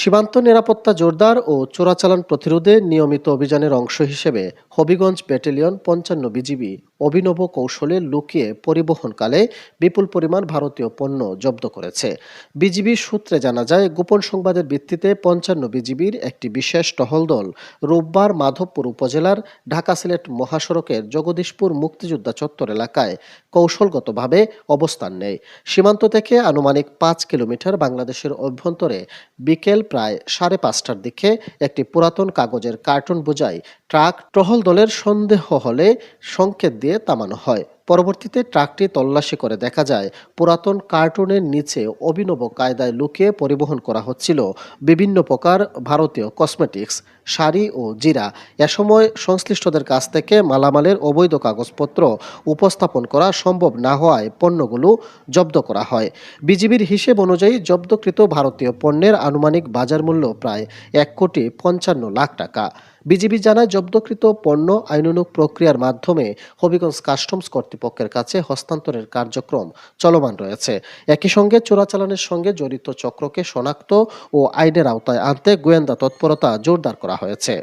সীমান্ত নিরাপত্তা জোরদার ও চোরাচালান প্রতিরোধে নিয়মিত অভিযানের অংশ হিসেবে হবিগঞ্জ ব্যাটালিয়ন পঞ্চান্ন বিজিবি অভিনব কৌশলে লুকিয়ে পরিবহনকালে বিপুল পরিমাণ ভারতীয় পণ্য জব্দ করেছে। বিজিবি সূত্রে জানা যায়, গোপন সংবাদের ভিত্তিতে পঞ্চান্ন বিজিবির একটি বিশেষ টহল দল রোববার মাধবপুর উপজেলার ঢাকা সিলেট মহাসড়কের জগদীশপুর মুক্তিযোদ্ধা চত্বর এলাকায় কৌশলগতভাবে অবস্থান নেয়। সীমান্ত থেকে আনুমানিক পাঁচ কিলোমিটার বাংলাদেশের অভ্যন্তরে বিকেল প্রায় সাড়ে পাঁচটার দিকে একটি পুরাতন কাগজের কার্টুন বোঝাই ট্রাক টহল দলের সন্দেহ হলে সংকেত দিয়ে থামানো হয়। পরবর্তীতে ট্রাকটি তল্লাশি করে দেখা যায়, পুরাতন কার্টুনের নিচে অভিনব কায়দায় লুকিয়ে পরিবহন করা হচ্ছিল। বিভিন্ন প্রকার ভারতীয় কসমেটিক্স। শাড়ি ও জিরা। এ সময় সংশ্লিষ্টদের কাছ থেকে মালামালের অবৈধ কাগজপত্র উপস্থাপন করা সম্ভব না হওয়ায় পণ্যগুলো জব্দ করা হয়। বিজিবির হিসেব অনুযায়ী জব্দকৃত ভারতীয় পণ্যের আনুমানিক বাজার মূল্য প্রায় এক কোটি পঞ্চান্ন লাখ টাকা। বিজিবি জানায় জব্দকৃত পণ্য আইনানুগ প্রক্রিয়ার মাধ্যমে হবিগঞ্জ কাস্টমস কর্তৃপক্ষের কাছে হস্তান্তরের কার্যক্রম চলমান রয়েছে। একই সঙ্গে চোরাচালানের সঙ্গে জড়িত চক্রকে শনাক্ত ও আইনের আওতায় আনতে গোয়েন্দা তৎপরতা জোরদার করা হয়েছে